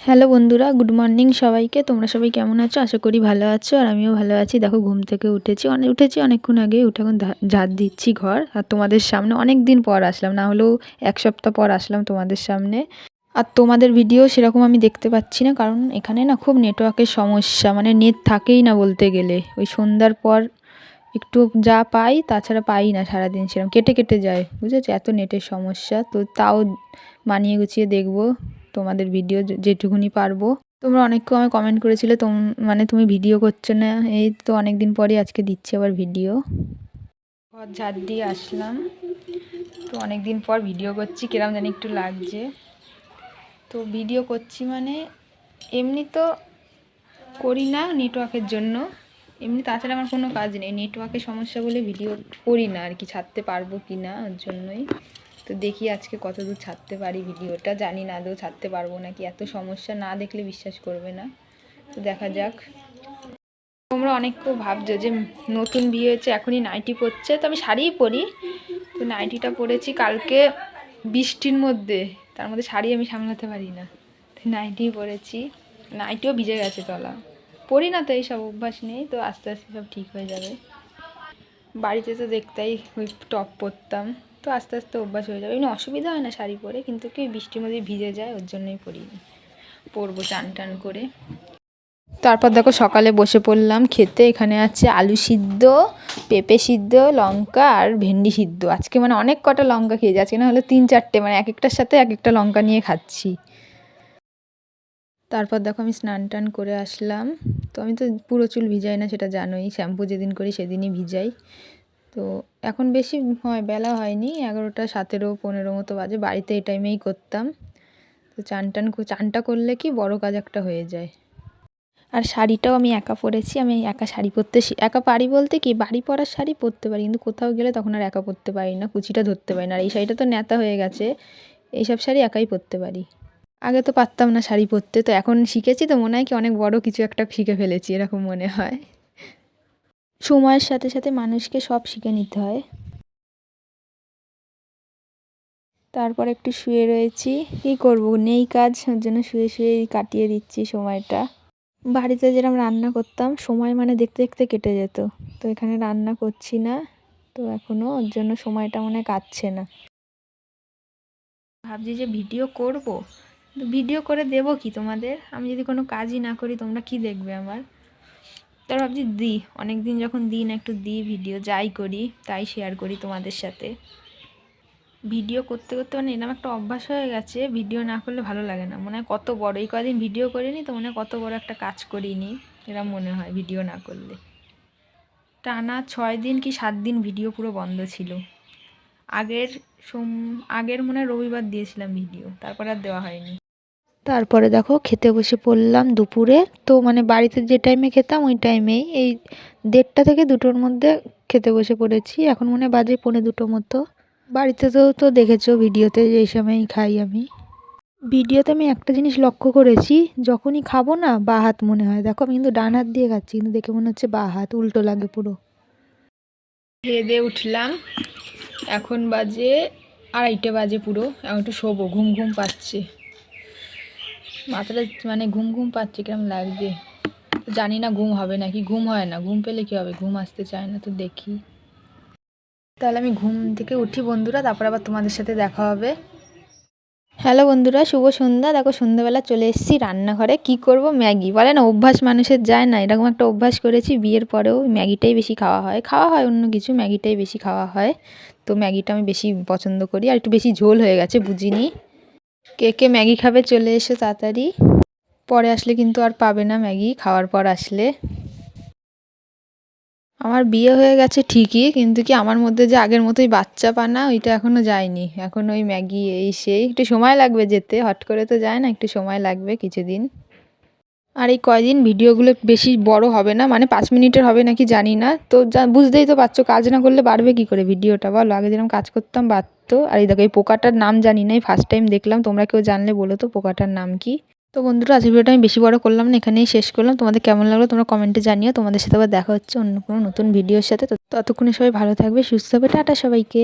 Hello বন্ধুরা, good morning সবাইকে। তোমরা সবাই কেমন আছো? আশা করি ভালো আছো, আর আমিও ভালো আছি। দেখো, ঘুম থেকে উঠেছি। অনেক উঠেছি অনেকক্ষণ আগে উঠে এখন ঝাড় দিচ্ছি ঘর। আর তোমাদের সামনে অনেক দিন পর আসলাম, না হলেও এক সপ্তাহ পর আসলাম তোমাদের সামনে। আর তোমাদের ভিডিও সেরকম আমি দেখতে পাচ্ছি না, কারণ এখানে না খুব নেটওয়ার্কের সমস্যা। মানে নেট থাকেই না বলতে গেলে। ওই সন্ধ্যার পর একটু যা পাই, তাছাড়া পাই না সারাদিন সেরকম। কেটে কেটে যায়, বুঝেছ? এত নেটের সমস্যা। তো তাও মানিয়ে গুছিয়ে দেখব। তোমাদের ভিডিও যেটুকুনি পারব। তোমরা অনেককে আমায় কমেন্ট করেছিলে, তোম মানে তুমি ভিডিও করছ না, এই তো অনেক দিন পরে আজকে দিচ্ছি আবার ভিডিও ঘর ঝাড় দিয়ে আসলাম, তো অনেক দিন পর ভিডিও করছি, কিরম জানি একটু লাগছে। তো ভিডিও করছি মানে এমনি তো করি না নেটওয়ার্কের জন্য। এমনি তাছাড়া আমার কোনো কাজ নেই নেটওয়ার্কের সমস্যা বলে ভিডিও করি না আর কি, ছাড়তে পারব কি না ওর জন্যই। তো দেখি আজকে কত দূর ছাড়তে পারি ভিডিওটা। জানি না আদৌ ছাড়তে পারব নাকি, এত সমস্যা না দেখলে বিশ্বাস করবে না। তো দেখা যাক। তোমরা অনেক কেউ ভাবছ যে নতুন বিয়ে হয়েছে, এখনই নাইটি পরছে। তো আমি শাড়িই পরি। তো নাইটিটা পরেছি কালকে বৃষ্টির মধ্যে। তার মধ্যে শাড়ি আমি সামলাতে পারি না। তো নাইটিই পরেছি। নাইটিও ভিজে গেছে তলা। পরি না তো এইসব, অভ্যাস নেই তো আস্তে আস্তে সব ঠিক হয়ে যাবে। বাড়িতে তো দেখতেই ওই টপ পরতাম। তো আস্তে আস্তে অভ্যাস হয়ে যাবে। এমনি অসুবিধা হয় না শাড়ি পরে, কিন্তু কি বৃষ্টির মধ্যে ভিজে যায়, ওর জন্যই পরি। পরবো চান টান করে। তারপর দেখো সকালে বসে পড়লাম খেতে, এখানে আছে আলু সিদ্ধ, পেঁপে সিদ্ধ, লঙ্কা আর ভেন্ডি সিদ্ধ। আজকে মানে অনেক কটা লঙ্কা খেয়েছি আজকে না হলে তিন চারটে মানে এক একটার সাথে এক একটা লঙ্কা নিয়ে খাচ্ছি। তারপর দেখো আমি স্নান টান করে আসলাম। তো আমি তো পুরো চুল ভিজাই না, সেটা জানোই। শ্যাম্পু যেদিন করি সেদিনই ভিজাই। তো এখন বেশি হয়, বেলা হয়নি, এগারোটা, সতেরো, পনেরো মতো বাজে। বাড়িতে এই টাইমেই করতাম। তো চান টান চানটা করলে কি বড় কাজ একটা হয়ে যায়। আর শাড়িটাও আমি একা পরেছি, আমি একা শাড়ি পরতে একা পারি বলতে কি, বাড়ি পরার শাড়ি পরতে পারি, কিন্তু কোথাও গেলে তখন আর একা পরতে পারি না, কুচিটা ধরতে পারি না। আর এই শাড়িটা তো ন্যাতা হয়ে গেছে, এইসব শাড়ি একাই পরতে পারি। আগে তো পারতাম না শাড়ি পরতে, তো এখন শিখেছি তো, মনে হয় কি অনেক বড় কিছু একটা শিখে ফেলেছি, এরকম মনে হয়। সময়ের সাথে সাথে মানুষকে সব শিখে নিতে হয়। তারপর একটু শুয়ে রয়েছি। কী করব? নেই কাজ জন্য শুয়ে শুয়েই কাটিয়ে দিচ্ছি সময়টা। বাড়িতে যেরকম রান্না করতাম, সময় মানে দেখতে দেখতে কেটে যেত। তো এখানে রান্না করছি না, তো এখনও ওর জন্য সময়টা মনে কাটছে না। ভাবছি যে ভিডিও করব। ভিডিও করে দেবো কি তোমাদের? আমি যদি কোনো কাজই না করি, তোমরা কি দেখবে আমার? তার ভাবছি, দিই। অনেক দিন যখন দিই না, একটু দিই, ভিডিও যাই করি, তাই শেয়ার করি তোমাদের সাথে। ভিডিও করতে করতে মানে এরকম একটা অভ্যাস হয়ে গেছে, ভিডিও না করলে ভালো লাগে না। মনে হয় কত বড়, এই কদিন ভিডিও করিনি তো মনে হয় কত বড় একটা কাজ করিনি এরকম মনে হয় ভিডিও না করলে। টানা ছয় দিন কি সাত দিন ভিডিও পুরো বন্ধ ছিল। আগের সোম, আগের মনে হয় রবিবার দিয়েছিলাম ভিডিও, তারপর আর দেওয়া হয়নি। তারপরে দেখো খেতে বসে পড়লাম দুপুরে। তো মানে বাড়িতে যে টাইমে খেতাম, ওই টাইমেই এই দেড়টা থেকে দুটোর মধ্যে খেতে বসে পড়েছি। এখন মনে বাজে পৌনে দুটো মতো। বাড়িতে তো তো দেখেছ ভিডিওতে যে সময়ই খাই আমি। ভিডিওতে আমি একটা জিনিস লক্ষ্য করেছি, যখনই খাব না, বা হাত মনে হয়। দেখো আমি কিন্তু ডান হাত দিয়ে খাচ্ছি, কিন্তু দেখে মনে হচ্ছে বা হাত উল্টো লাগে পুরো। খেয়ে উঠলাম। এখন বাজে আড়াইটে বাজে পুরো। এখন একটু শোবো, ঘুম ঘুম পাচ্ছে। মাথাটা মানে ঘুম ঘুম পাচ্ছে কিরম লাগছে? জানি না ঘুম হবে নাকি, ঘুম হয় না, ঘুম পেলে কি হবে? ঘুম আসতে চায় না, তো দেখি। তাহলে আমি ঘুম থেকে উঠি বন্ধুরা, তারপর আবার তোমাদের সাথে দেখা হবে। হ্যালো বন্ধুরা, শুভ সন্ধ্যা। দেখো সন্ধ্যাবেলা চলে এসেছি রান্নাঘরে। কি করব? ম্যাগি। বলে না, অভ্যাস মানুষের যায় না। এরকম একটা অভ্যাস করেছি বিয়ের পরেও ম্যাগিটাই বেশি খাওয়া হয়। খাওয়া হয় অন্য কিছু, ম্যাগিটাই বেশি খাওয়া হয়। তো ম্যাগিটা আমি বেশি পছন্দ করি। আর একটু বেশি ঝোল হয়ে গেছে, বুঝিনি। কে কে ম্যাগি খাবে চলে এসো তাড়াতাড়ি। পরে আসলে কিন্তু আর পাবে না ম্যাগি, খাওয়ার পর আসলে। আমার বিয়ে হয়ে গেছে ঠিকই, কিন্তু কি আমার মধ্যে যে আগের মতোই বাচ্চা পানা, ওইটা এখনও যায়নি। এখন ওই ম্যাগি, এই সেই, একটু সময় লাগবে যেতে, হট করে তো যায় না, একটু সময় লাগবে কিছুদিন। আর এই কয়দিন ভিডিওগুলো বেশি বড় হবে না? মানে পাঁচ মিনিটের হবে নাকি জানি না। তো বুঝতেই তো পারছ, কাজ না করলে বাড়বে কি করে ভিডিওটা? বলো, আগে যেরকম কাজ করতাম বাড়তো। আর এই দেখো, এই পোকাটার নাম জানি না, এই ফার্স্ট টাইম দেখলাম। তোমরা কেউ জানলে বলো তো পোকাটার নাম কি? তো বন্ধুরা, আজকের ভিডিওটা আমি বেশি বড় করলাম না, এখানেই শেষ করলাম। তোমাদের কেমন লাগল তোমরা কমেন্টে জানিও। তোমাদের সাথে আবার দেখা হচ্ছে অন্য কোনো নতুন ভিডিওর সাথে। তো ততক্ষণে সবাই ভালো থাকবে, সুস্থ হবে টাটা সবাইকে।